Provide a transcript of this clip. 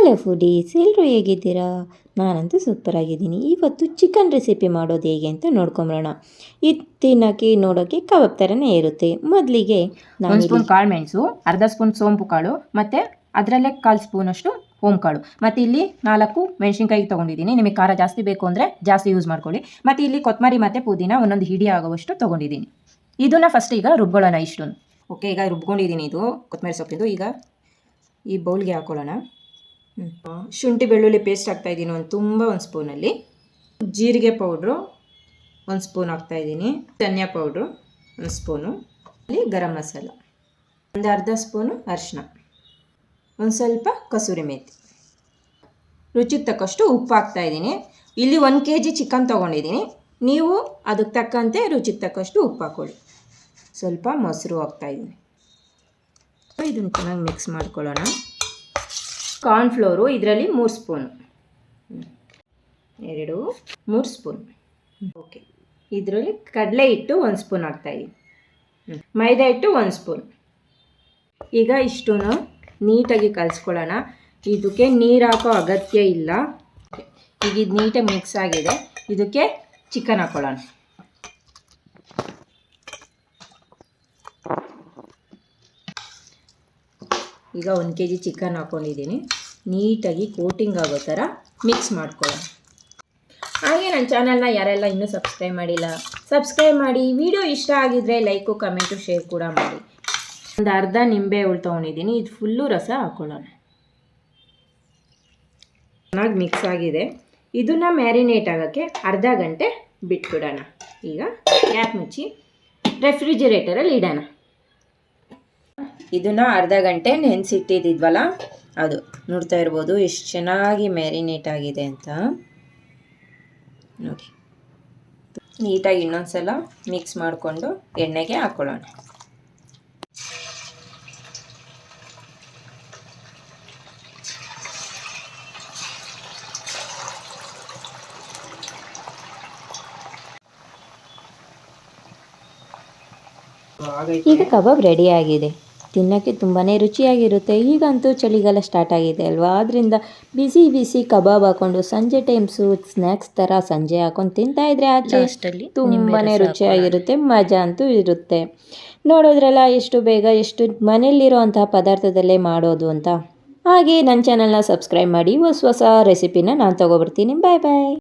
Hello foodies ಎಲ್ಲರೂ ಹೇಗಿದ್ದೀರಾ? ನಾನಂತೂ ಸೂಪರ್ ಆಗಿದ್ದೀನಿ. ಇವತ್ತು ಚಿಕನ್ ರೆಸಿಪಿ ಮಾಡೋದು ಹೇಗೆ ಅಂತ ನೋಡ್ಕೊಂಬರೋಣ. ಇದು ತಿನ್ನೋಕ್ಕೆ ನೋಡೋಕ್ಕೆ ಕಬಾಬ್ ಥರನೇ ಇರುತ್ತೆ. ಮೊದಲಿಗೆ ಒಂದು ಸ್ಪೂನ್ ಕಾಳು ಮೆಣಸು ಅರ್ಧ ಸ್ಪೂನ್ ಸೋಂಪು ಕಾಳು ಮತ್ತು ಅದರಲ್ಲೇ ಕಾಲು ಸ್ಪೂನಷ್ಟು ಓಂ ಕಾಳು. ಮತ್ತು ಇಲ್ಲಿ ನಾಲ್ಕು ಮೆಣಸಿನ್ಕಾಯಿ ತೊಗೊಂಡಿದ್ದೀನಿ. ನಿಮಗೆ ಖಾರ ಜಾಸ್ತಿ ಬೇಕು ಅಂದರೆ ಜಾಸ್ತಿ ಯೂಸ್ ಮಾಡ್ಕೊಳ್ಳಿ. ಮತ್ತು ಇಲ್ಲಿ ಕೊತ್ತಂಬರಿ ಮತ್ತು ಪುದೀನ ಒಂದೊಂದು ಹಿಡಿ ಆಗುವಷ್ಟು ತೊಗೊಂಡಿದ್ದೀನಿ. ಇದನ್ನು ಫಸ್ಟ್ ಈಗ ರುಬ್ಕೊಳ್ಳೋಣ ಇಷ್ಟೊಂದು. ಓಕೆ ಈಗ ರುಬ್ಕೊಂಡಿದ್ದೀನಿ ಇದು ಕೊತ್ತಂಬರಿ ಸೊಪ್ಪಿಂದು. ಈಗ ಈ ಬೌಲ್ಗೆ ಹಾಕೊಳ್ಳೋಣ. ಶುಂಠಿ, ಬೆಳ್ಳುಳ್ಳಿ ಪೇಸ್ಟ್ ಹಾಕ್ತಾಯಿದ್ದೀನಿ ಒಂದು ತುಂಬ ಒಂದು ಸ್ಪೂನಲ್ಲಿ ಜೀರಿಗೆ ಪೌಡ್ರು ಒಂದು ಸ್ಪೂನ್ ಹಾಕ್ತಾಯಿದ್ದೀನಿ ಧನಿಯಾ ಪೌಡ್ರು ಒಂದು ಸ್ಪೂನು ಅಲ್ಲಿ ಗರಂ ಮಸಾಲ. ಒಂದು ಅರ್ಧ ಸ್ಪೂನು ಅರಿಶಿನ ಒಂದು ಸ್ವಲ್ಪ ಕಸೂರಿ ಮೇಥಿ ರುಚಿಗೆ ತಕ್ಕಷ್ಟು ಉಪ್ಪು ಹಾಕ್ತಾ ಇದ್ದೀನಿ. ಇಲ್ಲಿ ಒಂದು ಕೆ ಜಿ ಚಿಕನ್ ತೊಗೊಂಡಿದ್ದೀನಿ. ನೀವು ಅದಕ್ಕೆ ತಕ್ಕಂತೆ ರುಚಿಗೆ ತಕ್ಕಷ್ಟು ಉಪ್ಪು ಹಾಕ್ಕೊಳ್ಳಿ ಸ್ವಲ್ಪ ಮೊಸರು ಹಾಕ್ತಾಯಿದ್ದೀನಿ ಇದನ್ನು ಚೆನ್ನಾಗಿ ಮಿಕ್ಸ್ ಮಾಡ್ಕೊಳ್ಳೋಣ. ಕಾರ್ನ್ಫ್ಲೋರು ಇದರಲ್ಲಿ ಮೂರು ಸ್ಪೂನು. ಎರಡು, ಮೂರು ಸ್ಪೂನ್. ಓಕೆ. ಇದರಲ್ಲಿ ಕಡಲೆ ಹಿಟ್ಟು ಒಂದು ಸ್ಪೂನ್ ಹಾಕ್ತಾಯಿದ್ದೀನಿ ಮೈದಾ ಹಿಟ್ಟು ಒಂದು ಸ್ಪೂನ್. ಈಗ ಇಷ್ಟು ನೀಟಾಗಿ ಕಲಿಸ್ಕೊಳ್ಳೋಣ. ಇದಕ್ಕೆ ನೀರು ಹಾಕೋ ಅಗತ್ಯ ಇಲ್ಲ. ಈಗ ಇದು ನೀಟಾಗಿ ಮಿಕ್ಸ್ ಆಗಿದೆ. ಇದಕ್ಕೆ ಚಿಕನ್ ಹಾಕ್ಕೊಳ್ಳೋಣ ಈಗ ಒಂದು ಕೆ ಜಿ ಚಿಕನ್ ಹಾಕ್ಕೊಂಡಿದ್ದೀನಿ ನೀಟಾಗಿ ಕೋಟಿಂಗ್ ಆಗೋ ಥರ ಮಿಕ್ಸ್ ಮಾಡ್ಕೊಳ್ಳೋಣ. ಹಾಗೆ ನನ್ನ ಚಾನಲ್ನ ಯಾರೆಲ್ಲ ಇನ್ನೂ ಸಬ್ಸ್ಕ್ರೈಬ್ ಮಾಡಿಲ್ಲ ಸಬ್ಸ್ಕ್ರೈಬ್ ಮಾಡಿ. ವಿಡಿಯೋ ಇಷ್ಟ ಆಗಿದ್ರೆ ಲೈಕು ಕಮೆಂಟು ಶೇರ್ ಕೂಡ ಮಾಡಿ. ಒಂದು ಅರ್ಧ ನಿಂಬೆ ಹುಳು ತೊಗೊಂಡಿದ್ದೀನಿ. ಇದು ಫುಲ್ಲು ರಸ ಹಾಕ್ಕೊಳ್ಳೋಣ ಚೆನ್ನಾಗಿ ಮಿಕ್ಸ್ ಆಗಿದೆ. ಇದನ್ನು ಮ್ಯಾರಿನೇಟ್ ಆಗೋಕ್ಕೆ ಅರ್ಧ ಗಂಟೆ ಬಿಟ್ಬಿಡೋಣ. ಈಗ ಗ್ಯಾಪ್ ಮುಚ್ಚಿ ರೆಫ್ರಿಜಿರೇಟರಲ್ಲಿ ಇಡೋಣ. ಇದನ್ನು ಅರ್ಧ ಗಂಟೆ ನೆನೆಸಿಟ್ಟಿದ್ದಿದ್ವಲ್ಲ? ಅದು ನೋಡ್ತಾ ಇರ್ಬೋದು, ಎಷ್ಟು ಚೆನ್ನಾಗಿ ಮ್ಯಾರಿನೇಟ್ ಆಗಿದೆ ಅಂತ. ನೋಡಿ. ನೀಟಾಗಿ ಇನ್ನೊಂದ್ಸಲ ಮಿಕ್ಸ್ ಮಾಡಿಕೊಂಡು ಎಣ್ಣೆಗೆ ಹಾಕ್ಕೊಳ್ಳೋಣ ಈಗ ಕಬಾಬ್ ರೆಡಿ ಆಗಿದೆ. ತಿನ್ನೋಕ್ಕೆ ತುಂಬಾ ರುಚಿಯಾಗಿರುತ್ತೆ. ಈಗಂತೂ ಚಳಿಗಾಲ ಸ್ಟಾರ್ಟ್ ಆಗಿದೆ ಅಲ್ವಾ? ಆದ್ದರಿಂದ ಬಿಸಿ ಬಿಸಿ ಕಬಾಬ್ ಹಾಕೊಂಡು ಸಂಜೆ ಟೈಮ್ಸು ಸ್ನ್ಯಾಕ್ಸ್ ಥರ ಸಂಜೆ ಹಾಕೊಂಡು ತಿಂತಾ ಇದ್ರೆ ಆಚೆ ತುಂಬಾ ರುಚಿಯಾಗಿರುತ್ತೆ ಮಜಾ ಅಂತೂ ಇರುತ್ತೆ. ನೋಡೋದ್ರಲ್ಲ ಎಷ್ಟು ಬೇಗ ಎಷ್ಟು ಮನೆಯಲ್ಲಿರೋ ಅಂತಹ ಪದಾರ್ಥದಲ್ಲೇ ಮಾಡೋದು ಅಂತ. ಹಾಗೆ ನನ್ನ ಚಾನಲ್ನ ಸಬ್ಸ್ಕ್ರೈಬ್ ಮಾಡಿ ಹೊಸ ಹೊಸ ರೆಸಿಪಿನ ನಾನು ತೊಗೊಬರ್ತೀನಿ. ಬಾಯ್ ಬಾಯ್